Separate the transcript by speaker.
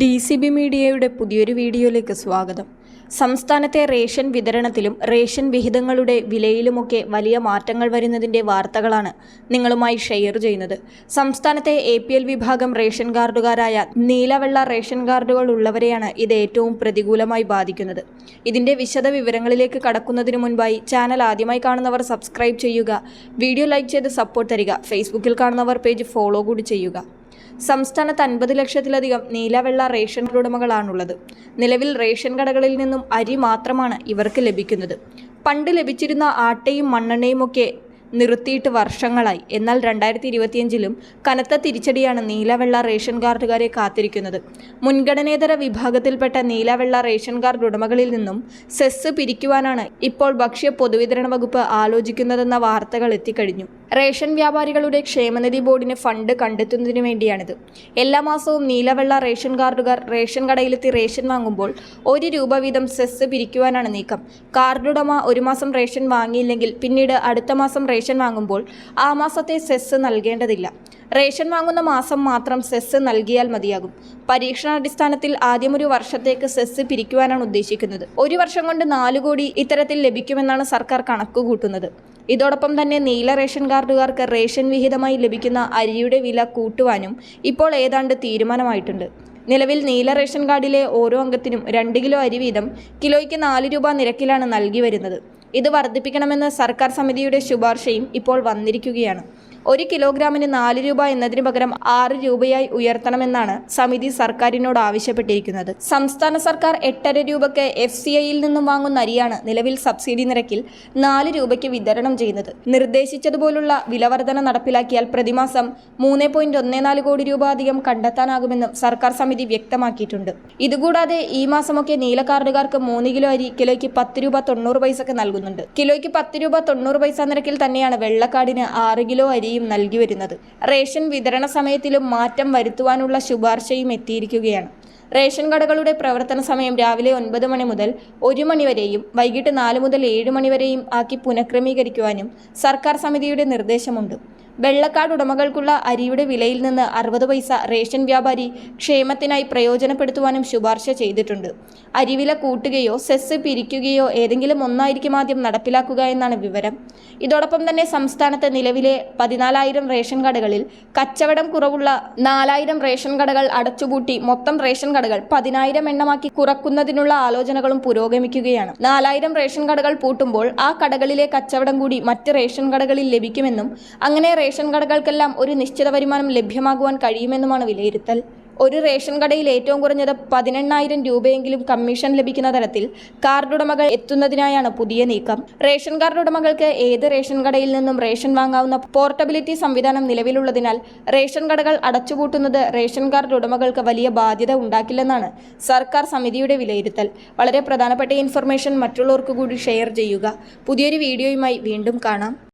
Speaker 1: D C B മീഡിയയുടെ പുതിയൊരു വീഡിയോയിലേക്ക് സ്വാഗതം. സംസ്ഥാനത്തെ റേഷൻ വിതരണത്തിലും റേഷൻ വിഹിതങ്ങളുടെ വിലയിലുമൊക്കെ വലിയ മാറ്റങ്ങൾ വരുന്നതിന്റെ വാർത്തകളാണ് നിങ്ങളുമായി ഷെയർ ചെയ്യുന്നത്. സംസ്ഥാനത്തെ എ പി എൽ വിഭാഗം റേഷൻ കാർഡുകാരായ നീലവെള്ള റേഷൻ കാർഡുകൾ ഉള്ളവരെയാണ് ഇത് ഏറ്റവും പ്രതികൂലമായി ബാധിക്കുന്നത്. ഇതിന്റെ വിശദ വിവരങ്ങളിലേക്ക് കടക്കുന്നതിന് മുൻപായി ചാനൽ ആദ്യമായി കാണുന്നവർ സബ്സ്ക്രൈബ് ചെയ്യുക വീഡിയോ ലൈക്ക് ചെയ്ത് സപ്പോർട്ട് തരിക ഫേസ്ബുക്കിൽ കാണുന്നവർ പേജ് ഫോളോ കൂടി ചെയ്യുക. സംസ്ഥാനത്ത് അൻപത് ലക്ഷത്തിലധികം നീലവെള്ള റേഷൻ ഉടമകളാണുള്ളത്. നിലവിൽ റേഷൻ കടകളിൽ നിന്നും അരി മാത്രമാണ് ഇവർക്ക് ലഭിക്കുന്നത്. പണ്ട് ലഭിച്ചിരുന്ന ആട്ടയും മണ്ണെണ്ണയും ഒക്കെ നിർത്തിയിട്ട് വർഷങ്ങളായി. എന്നാൽ രണ്ടായിരത്തി ഇരുപത്തിയഞ്ചിലും കനത്ത തിരിച്ചടിയാണ് നീലവെള്ള റേഷൻ കാർഡുകാരെ കാത്തിരിക്കുന്നത്. മുൻഗണനേതര വിഭാഗത്തിൽപ്പെട്ട നീലവെള്ള റേഷൻ കാർഡ് ഉടമകളിൽ നിന്നും സെസ് പിരിക്കുവാനാണ് ഇപ്പോൾ ഭക്ഷ്യ പൊതുവിതരണ വകുപ്പ് ആലോചിക്കുന്നതെന്ന വാർത്തകൾ എത്തിക്കഴിഞ്ഞു. റേഷൻ വ്യാപാരികളുടെ ക്ഷേമനിധി ബോർഡിന് ഫണ്ട് കണ്ടെത്തുന്നതിന് വേണ്ടിയാണിത്. എല്ലാ മാസവും നീലവെള്ള റേഷൻ കാർഡുകാർ റേഷൻ കടയിലെത്തി റേഷൻ വാങ്ങുമ്പോൾ ഒരു രൂപ വീതം സെസ് പിരിക്കുവാനാണ് നീക്കം. കാർഡുടമ ഒരു മാസം റേഷൻ വാങ്ങിയില്ലെങ്കിൽ പിന്നീട് അടുത്ത മാസം റേഷൻ വാങ്ങുമ്പോൾ ആ മാസത്തെ സെസ് നൽകേണ്ടതില്ല. റേഷൻ വാങ്ങുന്ന മാസം മാത്രം സെസ് നൽകിയാൽ മതിയാകും. പരീക്ഷണാടിസ്ഥാനത്തിൽ ആദ്യം ഒരു വർഷത്തേക്ക് സെസ് പിരിക്കുവാനാണ് ഉദ്ദേശിക്കുന്നത്. ഒരു വർഷം കൊണ്ട് നാല് കോടി ഇത്തരത്തിൽ ലഭിക്കുമെന്നാണ് സർക്കാർ കണക്കുകൂട്ടുന്നത് ഇതോടൊപ്പം തന്നെ നീല റേഷൻ കാർഡുകാർക്ക് റേഷൻ വിഹിതമായി ലഭിക്കുന്ന അരിയുടെ വില കൂട്ടുവാനും ഇപ്പോൾ ഏതാണ്ട് തീരുമാനമായിട്ടുണ്ട്. നിലവിൽ നീല റേഷൻ കാർഡിലെ ഓരോ അംഗത്തിനും രണ്ട് കിലോ അരി വീതം കിലോയ്ക്ക് നാല് രൂപ നിരക്കിലാണ് നൽകി വരുന്നത്. ഇത് വർദ്ധിപ്പിക്കണമെന്ന സർക്കാർ സമിതിയുടെ ശുപാർശയും ഇപ്പോൾ വന്നിരിക്കുകയാണ്. ഒരു കിലോഗ്രാമിന് നാല് രൂപ എന്നതിന് പകരം ആറ് രൂപയായി ഉയർത്തണമെന്നാണ് സമിതി സർക്കാരിനോട് ആവശ്യപ്പെട്ടിരിക്കുന്നത്. സംസ്ഥാന സർക്കാർ എട്ടര രൂപയ്ക്ക് എഫ് സി ഐയിൽ നിന്നും വാങ്ങുന്ന അരിയാണ് നിലവിൽ സബ്സിഡി നിരക്കിൽ നാല് രൂപയ്ക്ക് വിതരണം ചെയ്യുന്നത്. നിർദ്ദേശിച്ചതുപോലുള്ള വിലവർധന നടപ്പിലാക്കിയാൽ പ്രതിമാസം മൂന്ന് കോടി രൂപ അധികം കണ്ടെത്താനാകുമെന്നും സർക്കാർ സമിതി വ്യക്തമാക്കിയിട്ടുണ്ട്. ഇതുകൂടാതെ ഈ മാസമൊക്കെ നീലക്കാർഡുകാർക്ക് മൂന്ന് കിലോ അരി കിലോയ്ക്ക് പത്ത് രൂപ തൊണ്ണൂറ് പൈസക്ക് നൽകുന്നുണ്ട്. കിലോയ്ക്ക് പത്ത് രൂപ തൊണ്ണൂറ് പൈസ നിരക്കിൽ തന്നെയാണ് വെള്ളക്കാടിന് ആറ് കിലോ അരിയും നൽകി വരുന്നത്. റേഷൻ വിതരണ സമയത്തിലും മാറ്റം വരുത്തുവാനുള്ള ശുപാർശയും എത്തിയിരിക്കുകയാണ്. റേഷൻ കടകളുടെ പ്രവർത്തന സമയം രാവിലെ ഒൻപത് മണി മുതൽ ഒരു മണിവരെയും വൈകിട്ട് നാല് മുതൽ ഏഴ് മണിവരെയും ആക്കി പുനഃക്രമീകരിക്കുവാനും സർക്കാർ സമിതിയുടെ നിർദ്ദേശമുണ്ട്. വെള്ളക്കാട് ഉടമകൾക്കുള്ള അരിയുടെ വിലയിൽ നിന്ന് അറുപത് പൈസ റേഷൻ വ്യാപാരി ക്ഷേമത്തിനായി പ്രയോജനപ്പെടുത്തുവാനും ശുപാർശ ചെയ്തിട്ടുണ്ട്. അരിവില കൂട്ടുകയോ സെസ് പിരിക്കുകയോ ഏതെങ്കിലും ഒന്നായിരിക്കും ആദ്യം നടപ്പിലാക്കുക എന്നാണ് വിവരം. ഇതോടൊപ്പം തന്നെ സംസ്ഥാനത്ത് നിലവിലെ പതിനാലായിരം റേഷൻ കടകളിൽ കച്ചവടം കുറവുള്ള നാലായിരം റേഷൻ കടകൾ അടച്ചുപൂട്ടി മൊത്തം റേഷൻ കടകൾ പതിനായിരം എണ്ണമാക്കി കുറക്കുന്നതിനുള്ള ആലോചനകളും പുരോഗമിക്കുകയാണ്. നാലായിരം റേഷൻ കടകൾ പൂട്ടുമ്പോൾ ആ കടകളിലെ കച്ചവടം കൂടി മറ്റ് റേഷൻ കടകളിൽ ലഭിക്കുമെന്നും അങ്ങനെ റേഷൻ കടകൾക്കെല്ലാം ഒരു നിശ്ചിത വരുമാനം ലഭ്യമാകുവാൻ കഴിയുമെന്നുമാണ് വിലയിരുത്തൽ. ഒരു റേഷൻ കടയിൽ ഏറ്റവും കുറഞ്ഞത് പതിനെണ്ണായിരം രൂപയെങ്കിലും കമ്മീഷൻ ലഭിക്കുന്ന തരത്തിൽ കാർഡ് ഉടമകൾ എത്തുന്നതിനായാണ് പുതിയ നീക്കം. റേഷൻ കാർഡ് ഉടമകൾക്ക് ഏത് റേഷൻ കടയിൽ നിന്നും റേഷൻ വാങ്ങാവുന്ന പോർട്ടബിലിറ്റി സംവിധാനം നിലവിലുള്ളതിനാൽ റേഷൻ കടകൾ അടച്ചുപൂട്ടുന്നത് റേഷൻ കാർഡ് ഉടമകൾക്ക് വലിയ ബാധ്യത ഉണ്ടാക്കില്ലെന്നാണ് സർക്കാർ സമിതിയുടെ വിലയിരുത്തൽ. വളരെ പ്രധാനപ്പെട്ട ഇൻഫർമേഷൻ മറ്റുള്ളവർക്ക് കൂടി ഷെയർ ചെയ്യുക. പുതിയൊരു വീഡിയോയുമായി വീണ്ടും കാണാം.